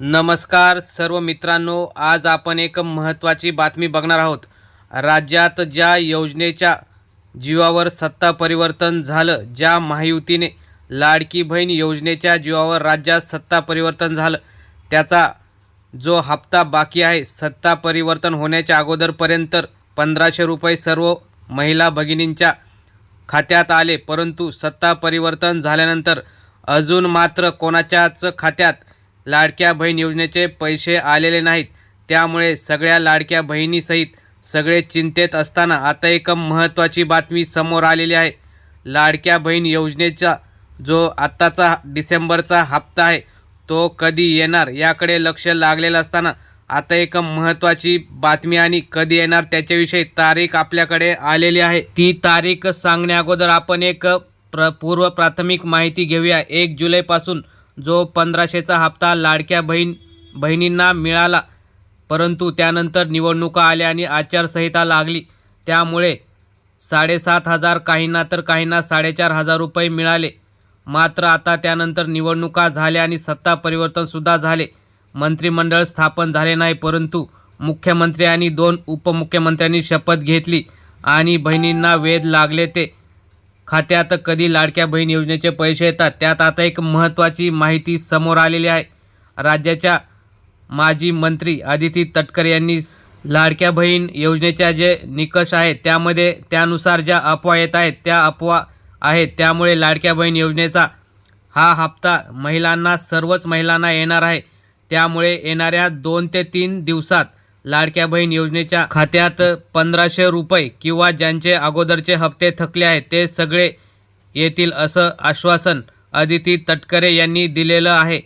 नमस्कार सर्व मित्रांनो आज आपण एक महत्त्वाची बातमी बघणार आहोत. राज्यात ज्या योजनेच्या जीवावर सत्ता परिवर्तन झालं ज्या महायुतीने लाडकी बहीण योजनेच्या जीवावर राज्यात सत्ता परिवर्तन झालं त्याचा जो हप्ता बाकी आहे सत्ता परिवर्तन होण्याच्या अगोदरपर्यंत पंधराशे रुपये सर्व महिला भगिनींच्या खात्यात आले परंतु सत्ता परिवर्तन झाल्यानंतर अजून मात्र कोणाच्याच खात्यात लाडक्या बहीण योजनेचे पैसे आलेले नाहीत. त्यामुळे सगळ्या लाडक्या बहिणीसहित सगळे चिंतेत असताना आता एक महत्त्वाची बातमी समोर आलेली आहे. लाडक्या बहीण योजनेचा जो आत्ताचा डिसेंबरचा हप्ता आहे तो कधी येणार याकडे लक्ष लागलेलं असताना आता एक महत्त्वाची बातमी आणि कधी येणार त्याच्याविषयी तारीख आपल्याकडे आलेली आहे. ती तारीख सांगण्या अगोदर आपण एक प्र पूर्व प्राथमिक माहिती घेऊया. एक जुलैपासून जो पंधराशेचा हप्ता लाडक्या बहीण बहिणींना मिळाला परंतु त्यानंतर निवडणुका आल्या आणि आचारसंहिता लागली. त्यामुळे साडेसात हजार काहींना तर काहींना साडेचार हजार रुपये मिळाले. मात्र आता त्यानंतर निवडणुका झाल्या आणि सत्ता परिवर्तनसुद्धा झाले. मंत्रिमंडळ स्थापन झाले नाही परंतु मुख्यमंत्री आणि दोन उपमुख्यमंत्र्यांनी शपथ घेतली आणि बहिणींना वेध लागले ते. खात्यात कधी लाडक्या बहीण योजनेचे पैसे येतात त्यात आता एक महत्त्वाची माहिती समोर आलेली आहे. राज्याच्या माजी मंत्री आदिती तटकरे यांनी लाडक्या बहीण योजनेच्या जे निकष आहेत त्यामध्ये त्यानुसार ज्या अफवा येत आहेत त्या अफवा आहेत. त्यामुळे लाडक्या बहीण योजनेचा हा हप्ता महिलांना सर्वच महिलांना येणार आहे. त्यामुळे येणाऱ्या दोन ते तीन दिवसात लाडक्या बहीण योजनेच्या खात्यात पंधराशे रुपये किंवा ज्यांचे अगोदरचे हप्ते थकले आहेत ते सगळे येतील असं आश्वासन अदिती तटकरे यांनी दिलेलं आहे.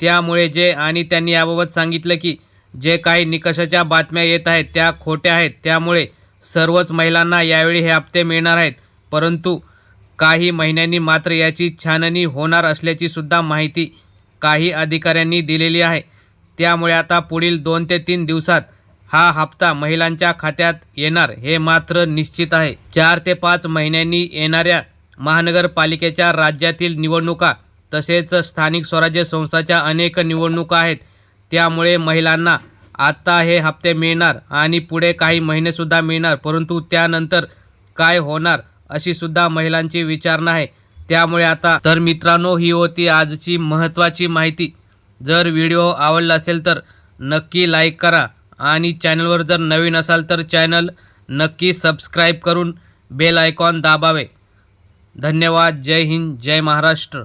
त्यामुळे जे आणि त्यांनी याबाबत सांगितलं की जे काही निकषाच्या बातम्या येत आहेत त्या खोट्या आहेत. त्यामुळे सर्वच महिलांना यावेळी हे हप्ते मिळणार आहेत. परंतु काही महिन्यांनी मात्र याची छाननी होणार असल्याची सुद्धा माहिती काही अधिकाऱ्यांनी दिलेली आहे. त्यामुळे आता पुढील दोन ते तीन दिवसात हा हप्ता महिलांच्या खात्यात येणार हे मात्र निश्चित आहे. चार ते पाच महिन्यांनी येणाऱ्या महानगरपालिकेच्या राज्यातील निवडणुका तसेच स्थानिक स्वराज्य संस्थाच्या अनेक निवडणुका आहेत. त्यामुळे महिलांना आत्ता हे हप्ते मिळणार आणि पुढे काही महिनेसुद्धा मिळणार परंतु त्यानंतर काय होणार अशीसुद्धा महिलांची विचारणा आहे. त्यामुळे आता तर मित्रांनो ही होती आजची महत्त्वाची माहिती. जर व्हिडिओ आवडला असेल तर नक्की लाईक करा. आणि चॅनलवर जर नवीन असाल तर चॅनल नक्की सबस्क्राईब करून बेल आयकॉन दाबावे. धन्यवाद. जय हिंद. जय महाराष्ट्र.